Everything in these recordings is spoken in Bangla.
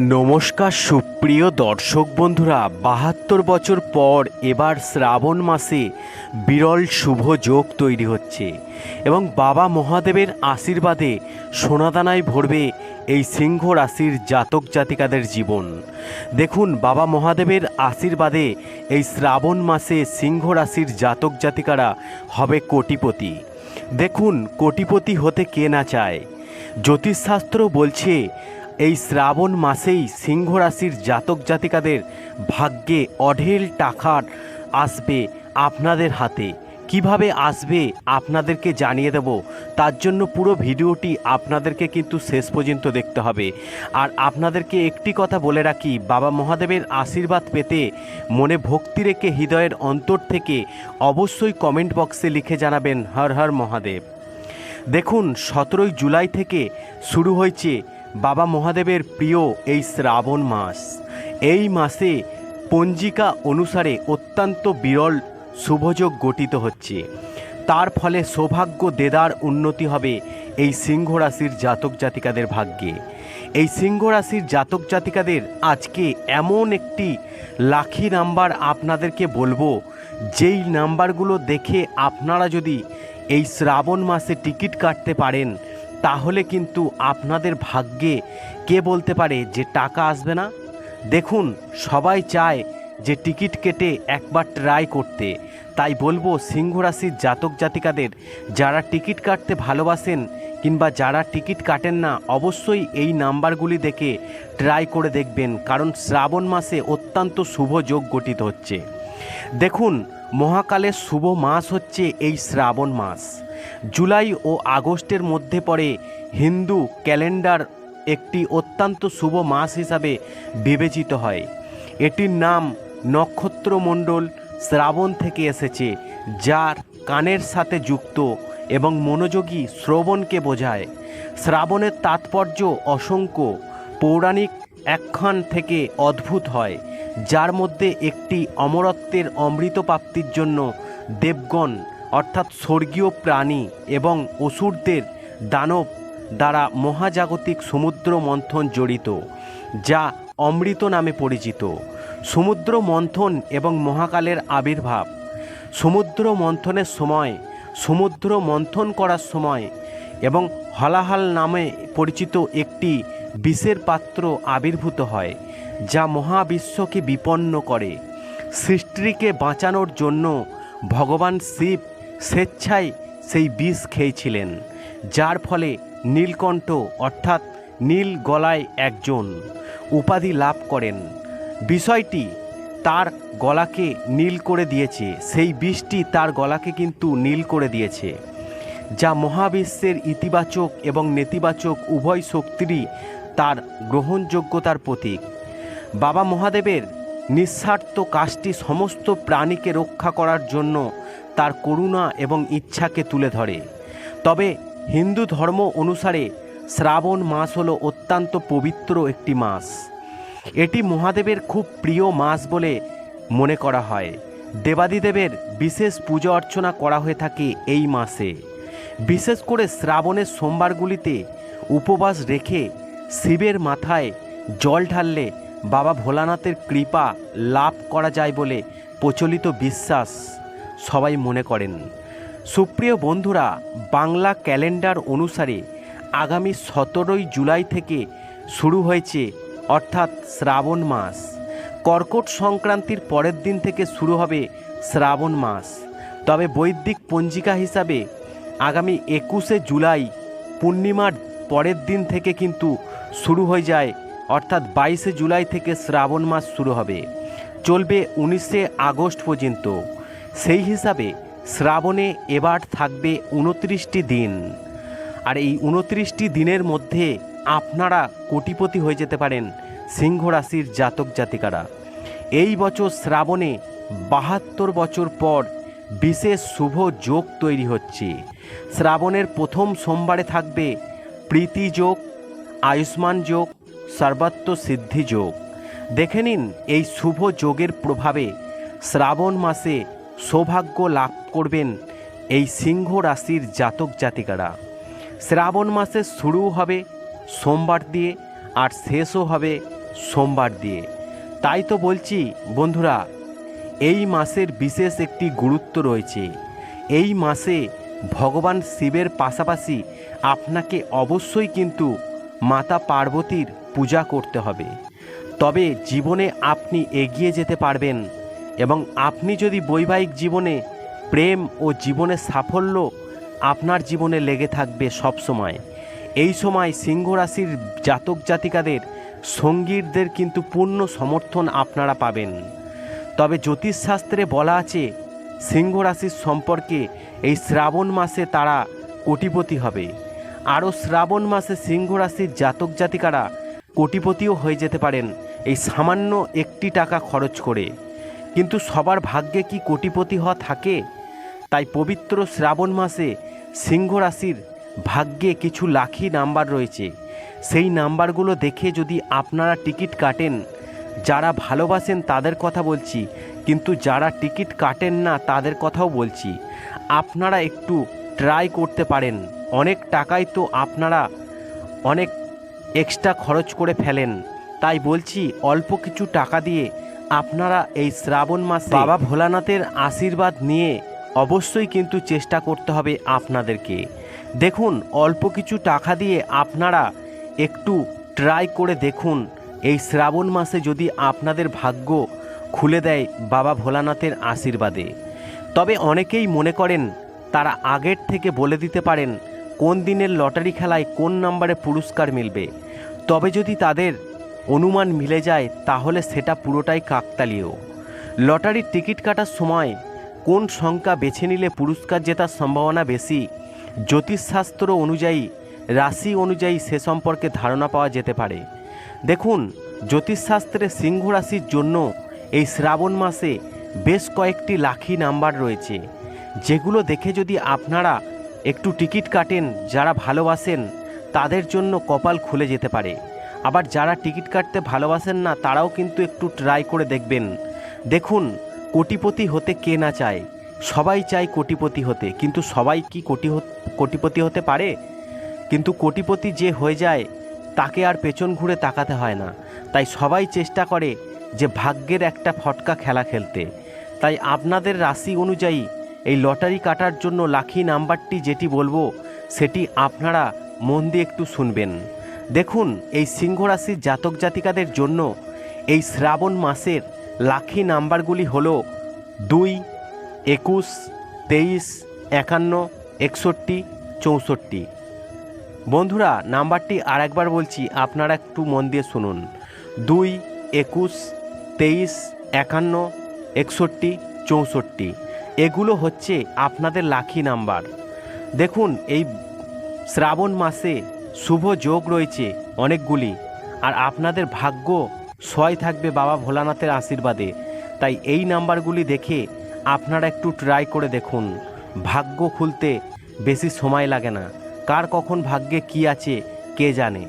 নমস্কার সুপ্রিয় দর্শক বন্ধুরা, বাহাত্তর বছর পর এবার শ্রাবণ মাসে বিরল শুভ যোগ তৈরি হচ্ছে এবং বাবা মহাদেবের আশীর্বাদে সোনাদানায় ভরবে এই সিংহ রাশির জাতক জাতিকাদের জীবন। দেখুন, বাবা মহাদেবের আশীর্বাদে এই শ্রাবণ মাসে সিংহ রাশির জাতক জাতিকারা হবে কোটিপতি। দেখুন, কোটিপতি হতে কে না চায়? জ্যোতিষশাস্ত্র বলছে এই শ্রাবণ মাসেই সিংহ রাশির জাতক জাতিকাদের ভাগ্যে অঢেল টাকার আসবে আপনাদের হাতে। কীভাবে আসবে আপনাদেরকে জানিয়ে দেব, তার জন্য পুরো ভিডিওটি আপনাদেরকে কিন্তু শেষ পর্যন্ত দেখতে হবে। আর আপনাদেরকে একটি কথা বলে রাখি, বাবা মহাদেবের আশীর্বাদ পেতে মনে ভক্তি রেখে হৃদয়ের অন্তর থেকে অবশ্যই কমেন্ট বক্সে লিখে জানাবেন, হর হর মহাদেব। দেখুন, সতেরোই জুলাই থেকে শুরু হয়েছে বাবা মহাদেবের প্রিয় এই শ্রাবণ মাস। এই মাসে পঞ্জিকা অনুসারে অত্যন্ত বিরল শুভযোগ গঠিত হচ্ছে। তার ফলে সৌভাগ্য দেদার উন্নতি হবে এই সিংহ রাশির জাতক জাতিকাদের ভাগ্যে। এই সিংহ রাশির জাতক জাতিকাদের আজকে এমন একটি লাখি নাম্বার আপনাদেরকে বলব, যেই নাম্বারগুলো দেখে আপনারা যদি এই শ্রাবণ মাসে টিকিট কাটতে পারেন তাহলে কিন্তু আপনাদের ভাগ্যে কে বলতে পারে যে টাকা আসবে না? দেখুন, সবাই চায় যে টিকিট কেটে একবার ট্রাই করতে। তাই বলব সিংহ রাশির জাতক জাতিকাদের, যারা টিকিট কাটতে ভালোবাসেন কিংবা যারা টিকিট কাটেন না, অবশ্যই এই নাম্বারগুলি দেখে ট্রাই করে দেখবেন, কারণ শ্রাবণ মাসে অত্যন্ত শুভ যোগ গঠিত হচ্ছে। দেখুন, মহাকালের শুভ মাস হচ্ছে এই শ্রাবণ মাস। জুলাই ও আগস্টের মধ্যে পড়ে হিন্দু ক্যালেন্ডার একটি অত্যন্ত শুভ মাস হিসাবে বিবেচিত হয়। এটির নাম নক্ষত্রমণ্ডল শ্রাবণ থেকে এসেছে, যার কানের সাথে যুক্ত এবং মনোযোগী শ্রবণকে বোঝায়। শ্রাবণের তাৎপর্য অসংখ্য, পৌরাণিক একখান থেকে অদ্ভুত হয়, যার মধ্যে একটি অমরত্বের অমৃত প্রাপ্তির জন্য দেবগণ অর্থাৎ স্বর্গীয় প্রাণী এবং অসুরদের দানব দ্বারা মহাজাগতিক সমুদ্র মন্থন জড়িত, যা অমৃত নামে পরিচিত। সমুদ্র মন্থন এবং মহাকালের আবির্ভাব। সমুদ্র মন্থনের সময়, সমুদ্র মন্থন করার সময় এবং হলাহাল নামে পরিচিত একটি বিষের পাত্র আবির্ভূত হয়, যা মহাবিশ্বকে বিপন্ন করে। সৃষ্টিকে বাঁচানোর জন্য ভগবান শিব স্বেচ্ছায় সেই বিষ খেয়েছিলেন, যার ফলে নীলকণ্ঠ অর্থাৎ নীল গলায় একজন উপাধি লাভ করেন। বিষয়টি তার গলাকে নীল করে দিয়েছে, সেই বিষটি তার গলাকে কিন্তু নীল করে দিয়েছে, যা মহাবিশ্বের ইতিবাচক এবং নেতিবাচক উভয় শক্তিরই তার গ্রহণযোগ্যতার প্রতীক। বাবা মহাদেবের নিঃস্বার্থ কাজটি সমস্ত প্রাণীকে রক্ষা করার জন্য তার করুণা এবং ইচ্ছাকে তুলে ধরে। তবে হিন্দু ধর্ম অনুসারে শ্রাবণ মাস হলো অত্যন্ত পবিত্র একটি মাস। এটি মহাদেবের খুব প্রিয় মাস বলে মনে করা হয়। দেবাদিদেবের বিশেষ পূজা অর্চনা করা হয়ে থাকে এই মাসে। বিশেষ করে শ্রাবণের সোমবারগুলিতে উপবাস রেখে শিবের মাথায় জল ঢাললে বাবা ভোলানাথের কৃপা লাভ করা যায় বলে প্রচলিত বিশ্বাস। সবাই মনে করেন। সুপ্রিয় বন্ধুরা, বাংলা ক্যালেন্ডার অনুসারে আগামী সতেরোই জুলাই থেকে শুরু হয়েছে অর্থাৎ শ্রাবণ মাস। কর্কট সংক্রান্তির পরের দিন থেকে শুরু হবে শ্রাবণ মাস। তবে বৈদিক পঞ্জিকা হিসাবে আগামী একুশে জুলাই পূর্ণিমার পরের দিন থেকে কিন্তু শুরু হয়ে যায়, অর্থাৎ বাইশে জুলাই থেকে শ্রাবণ মাস শুরু হবে। চলবে উনিশে আগস্ট পর্যন্ত। সেই হিসাবে শ্রাবণে এবার থাকবে উনত্রিশটি দিন। আর এই উনত্রিশটি দিনের মধ্যে আপনারা কোটিপতি হয়ে যেতে পারেন সিংহ রাশির জাতক জাতিকারা। এই বছর শ্রাবণে বাহাত্তর বছর পর বিশেষ শুভ যোগ তৈরি হচ্ছে। শ্রাবণের প্রথম সোমবারে থাকবে প্রীতি যোগ, আয়ুষ্মান যোগ, সর্বাত্ম সিদ্ধি যোগ। দেখে নিন এই শুভ যোগের প্রভাবে শ্রাবণ মাসে সৌভাগ্য লাভ করবেন এই সিংহ রাশির জাতক জাতিকারা। শ্রাবণ মাসে শুরু হবে সোমবার দিয়ে আর শেষও হবে সোমবার দিয়ে। তাই তো বলছি, বন্ধুরা, এই মাসের বিশেষ একটি গুরুত্ব রয়েছে। এই মাসে ভগবান শিবের পাশাপাশি আপনাকে অবশ্যই কিন্তু মাতা পার্বতীর পূজা করতে হবে। তবে জীবনে আপনি এগিয়ে যেতে পারবেন। এবং আপনি যদি বৈবাহিক জীবনে প্রেম ও জীবনের সাফল্য আপনার জীবনে লেগে থাকবে সব সময়। এই সময় সিংহ রাশির জাতক জাতিকাদের সঙ্গীতদের কিন্তু পূর্ণ সমর্থন আপনারা পাবেন। তবে জ্যোতিষশাস্ত্রে বলা আছে, সিংহ রাশির সম্পর্কে এই শ্রাবণ মাসে তারা কোটিপতি হবে। আরও শ্রাবণ মাসে সিংহ রাশির জাতক জাতিকারা কোটিপতিও হয়ে যেতে পারেন। এই সামান্য একটি টাকা খরচ করে। কিন্তু সবার ভাগ্যে কি কোটিপতি হওয়া থাকে? তাই পবিত্র শ্রাবণ মাসে সিংহ রাশির ভাগ্যে কিছু লাখি নাম্বার রয়েছে। সেই নাম্বারগুলো দেখে যদি আপনারা টিকিট কাটেন, যারা ভালোবাসেন তাদের কথা বলছি, কিন্তু যারা টিকিট কাটেন না তাদের কথাও বলছি। আপনারা একটু ট্রাই করতে পারেন। অনেক টাকাই তো আপনারা অনেক এক্সট্রা খরচ করে ফেলেন। তাই বলছি অল্প কিছু টাকা দিয়ে আপনারা এই শ্রাবণ মাসে বাবা ভোলানাথের আশীর্বাদ নিয়ে অবশ্যই কিন্তু চেষ্টা করতে হবে আপনাদেরকে। দেখুন, অল্প কিছু টাকা দিয়ে আপনারা একটু ট্রাই করে দেখুন, এই শ্রাবণ মাসে যদি আপনাদের ভাগ্য খুলে দেয় বাবা ভোলানাথের আশীর্বাদে। তবে অনেকেই মনে করেন, তারা আগের থেকে বলে দিতে পারেন, কোন দিনের লটারি খেলায় কোন নম্বরে পুরস্কার মিলবে। তবে যদি তাদের অনুমান মিলে যায়, তাহলে সেটা পুরোটাই কাকতালীয়। লটারির টিকিট কাটার সময় কোন সংখ্যা বেছে নিলে পুরস্কার জেতার সম্ভাবনা বেশি? জ্যোতিষশাস্ত্র অনুযায়ী, রাশি অনুযায়ী সে সম্পর্কে ধারণা পাওয়া যেতে পারে। দেখুন, জ্যোতিষশাস্ত্রে সিংহ রাশির জন্য এই শ্রাবণ মাসে বেশ কয়েকটি লাখি নাম্বার রয়েছে। যেগুলো দেখে যদি আপনারা একটু টিকিট কাটেন, যারা ভালোবাসেন, তাদের জন্য কপাল খুলে যেতে পারে। আবার যারা টিকিট কাটতে ভালোবাসেন না, তারাও কিন্তু একটু ট্রাই করে দেখবেন। দেখুন, কোটিপতি হতে কে না চায়? সবাই চায় কোটিপতি হতে, কিন্তু সবাই কি কোটি কোটিপতি হতে পারে? কিন্তু কোটিপতি যে হয়ে যায়, তাকে আর পেছন ঘুরে তাকাতে হয় না। তাই সবাই চেষ্টা করে যে ভাগ্যের একটা ফটকা খেলা খেলতে। তাই আপনাদের রাশি অনুযায়ী এই লটারি কাটার জন্য লাখি নাম্বারটি যেটি বলব, সেটি আপনারা মন দিয়ে একটু শুনবেন। দেখুন, এই সিংহ রাশির জাতক জাতিকাদের জন্য এই শ্রাবণ মাসের লাখি নাম্বারগুলি হল দুই, একুশ, তেইশ, একান্ন, একষট্টি, চৌষট্টি। বন্ধুরা, নাম্বারটি আর একবার বলছি, আপনারা একটু মন দিয়ে শুনুন। দুই, একুশ, তেইশ, একান্ন, একষট্টি, চৌষট্টি। এগুলো হচ্ছে আপনাদের লাখি নাম্বার। দেখুন, এই শ্রাবণ মাসে শুভ যোগ রয়েছে অনেকগুলি, আর আপনাদের ভাগ্য সয় থাকবে বাবা ভোলানাথের আশীর্বাদে। তাই এই নাম্বারগুলি দেখে আপনারা একটু ট্রাই করে দেখুন। ভাগ্য খুলতে বেশি সময় লাগে না। কার কখন ভাগ্যে কি আছে, কে জানে?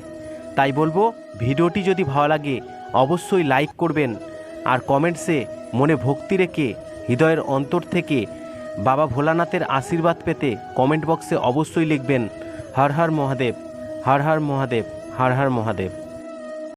তাই বলব, ভিডিওটি যদি ভালো লাগে, অবশ্যই লাইক করবেন, আর কমেন্টসে মনে ভক্তি রেখে হৃদয়ের অন্তর থেকে বাবা ভোলানাথের আশীর্বাদ পেতে কমেন্ট বক্সে অবশ্যই লিখবেন, হর হর মহাদেব। হর হর মহাদেব হর হর মহাদেব।